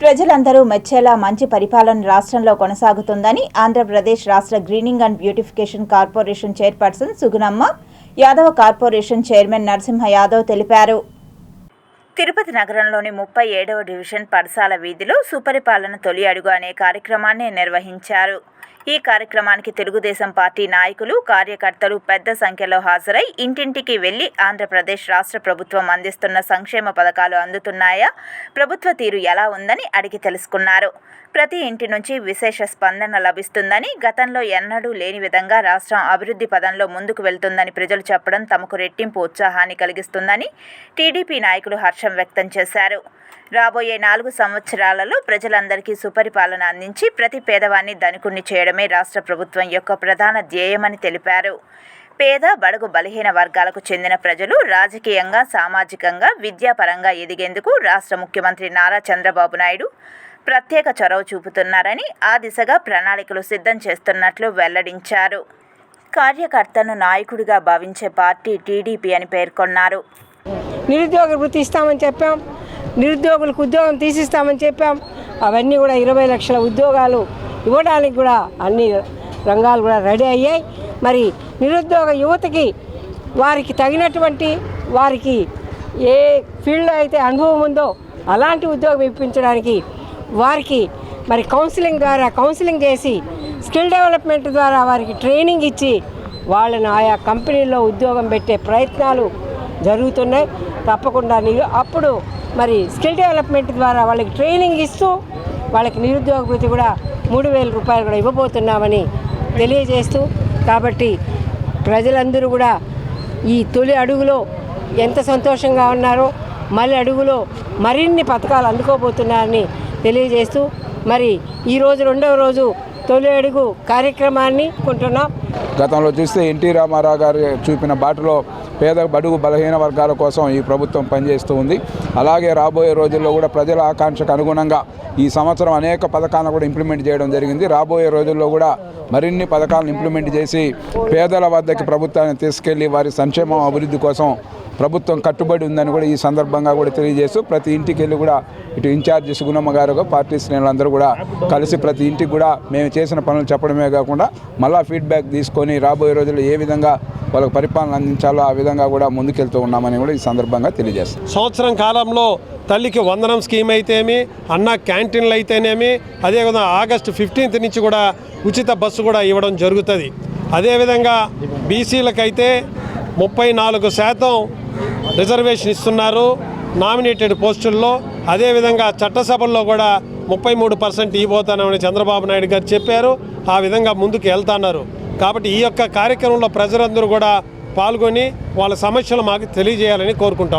ప్రజలందరూ మెచ్చేలా మంచి పరిపాలన రాష్ట్రంలో కొనసాగుతుందని ఆంధ్రప్రదేశ్ రాష్ట్ర greening and beautification corporation chairperson Sugunamma Yadava corporation chairman Narasimha Yadav తెలిపారు. తిరుపతి నగరంలోని ముప్పై ఏడవ డివిజన్ పరసాల వీధిలో సుపరిపాలన తొలి అడుగు అనే కార్యక్రమాన్ని నిర్వహించారు. ఈ కార్యక్రమానికి తెలుగుదేశం పార్టీ నాయకులు కార్యకర్తలు పెద్ద సంఖ్యలో హాజరై ఇంటింటికి వెళ్ళి ఆంధ్రప్రదేశ్ రాష్ట్ర ప్రభుత్వం అందిస్తున్న సంక్షేమ పథకాలు అందుతున్నాయా? ప్రభుత్వ తీరు ఎలా ఉందని అడిగి తెలుసుకున్నారు. ప్రతి ఇంటి నుంచి విశేష స్పందన లభిస్తుందని గతంలో ఎన్నడూ లేని విధంగా రాష్ట్రం అభివృద్ధి పదంలో ముందుకు వెళ్తుందని ప్రజలు చెప్పడం తమకు రెట్టింపు ఉత్సాహాన్ని కలిగిస్తుందని టీడీపీ నాయకులు హర్షం వ్యక్తం చేశారు. రాబోయే నాలుగు సంవత్సరాలలో ప్రజలందరికీ సుపరిపాలన అందించి ప్రతి పేదవాన్ని ధనికుణ్ణి చేయడమే రాష్ట్ర ప్రభుత్వం యొక్క ప్రధాన ధ్యేయమని తెలిపారు. పేద బడుగు బలహీన వర్గాలకు చెందిన ప్రజలు రాజకీయంగా సామాజికంగా విద్యాపరంగా ఎదిగేందుకు రాష్ట్ర ముఖ్యమంత్రి నారా చంద్రబాబు నాయుడు ప్రత్యేక చొరవ చూపుతున్నారని ఆ దిశగా ప్రణాళికలు సిద్ధం చేస్తున్నట్లు వెల్లడించారు. కార్యకర్తను నాయకుడిగా భావించే పార్టీ టీడీపీ అని పేర్కొన్నారు. నిరుద్యోగ వృత్తి ఇస్తామని చెప్పాం. నిరుద్యోగులకు ఉద్యోగం తీసిస్తామని చెప్పాం. అవన్నీ కూడా ఇరవై లక్షల ఉద్యోగాలు ఇవ్వడానికి కూడా అన్ని రంగాలు కూడా రెడీ అయ్యాయి. మరి నిరుద్యోగ యువతకి వారికి తగినటువంటి వారికి ఏ ఫీల్డ్లో అయితే అనుభవం ఉందో అలాంటి ఉద్యోగం ఇప్పించడానికి వారికి మరి కౌన్సిలింగ్ ద్వారా కౌన్సిలింగ్ చేసి స్కిల్ డెవలప్మెంట్ ద్వారా వారికి ట్రైనింగ్ ఇచ్చి వాళ్ళను ఆయా కంపెనీల్లో ఉద్యోగం పెట్టే ప్రయత్నాలు జరుగుతున్నాయి. తప్పకుండా అప్పుడు మరి స్కిల్ డెవలప్మెంట్ ద్వారా వాళ్ళకి ట్రైనింగ్ ఇస్తూ వాళ్ళకి నిరుద్యోగ వృత్తి కూడా మూడు వేల రూపాయలు కూడా ఇవ్వబోతున్నామని తెలియజేస్తూ కాబట్టి ప్రజలందరూ కూడా ఈ తొలి అడుగులో ఎంత సంతోషంగా ఉన్నారో మళ్ళీ అడుగులో మరిన్ని పథకాలు అందుకోబోతున్నారని తెలియజేస్తూ మరి ఈరోజు రెండవ రోజు తొలి అడుగు కార్యక్రమాన్ని కొంటున్నాం. గతంలో చూస్తే ఎన్టీ రామారావు గారు చూపిన బాటలో పేద బడుగు బలహీన వర్గాల కోసం ఈ ప్రభుత్వం పనిచేస్తూ ఉంది. అలాగే రాబోయే రోజుల్లో కూడా ప్రజల ఆకాంక్షకు అనుగుణంగా ఈ సంవత్సరం అనేక పథకాలను కూడా ఇంప్లిమెంట్ చేయడం జరిగింది. రాబోయే రోజుల్లో కూడా మరిన్ని పథకాలను ఇంప్లిమెంట్ చేసి పేదల వద్దకి ప్రభుత్వాన్ని తీసుకెళ్ళి వారి సంక్షేమం అభివృద్ధి కోసం ప్రభుత్వం కట్టుబడి ఉందని కూడా ఈ సందర్భంగా కూడా తెలియజేస్తూ ప్రతి ఇంటికి వెళ్ళి కూడా ఇటు ఇన్ఛార్జి సుగుణమ్మ గారు పార్టీ శ్రేణులందరూ కూడా కలిసి ప్రతి ఇంటికి కూడా మేము చేసిన పనులు చెప్పడమే కాకుండా మళ్ళా ఫీడ్బ్యాక్ తీసుకొని రాబోయే రోజుల్లో ఏ విధంగా వాళ్ళకి పరిపాలన అందించాలో ఆ విధంగా కూడా ముందుకెళ్తూ ఉన్నామని కూడా ఈ సందర్భంగా తెలియజేస్తాం. సంవత్సరం కాలంలో తల్లికి వందనం స్కీమ్ అయితేమి అన్న క్యాంటీన్లు అయితేనేమి అదేవిధంగా ఆగస్టు ఫిఫ్టీన్త్ నుంచి కూడా ఉచిత బస్సు కూడా ఇవ్వడం జరుగుతుంది. అదేవిధంగా బీసీలకైతే ముప్పై నాలుగు శాతం రిజర్వేషన్ ఇస్తున్నారు నామినేటెడ్ పోస్టుల్లో. అదేవిధంగా చట్టసభల్లో కూడా ముప్పై మూడు పర్సెంట్ ఇవ్వబోతానని చంద్రబాబు నాయుడు గారు చెప్పారు. ఆ విధంగా ముందుకు వెళ్తున్నారు. కాబట్టి ఈ యొక్క కార్యక్రమంలో ప్రజలందరూ కూడా పాల్గొని వాళ్ళ సమస్యలు మాకు తెలియజేయాలని కోరుకుంటా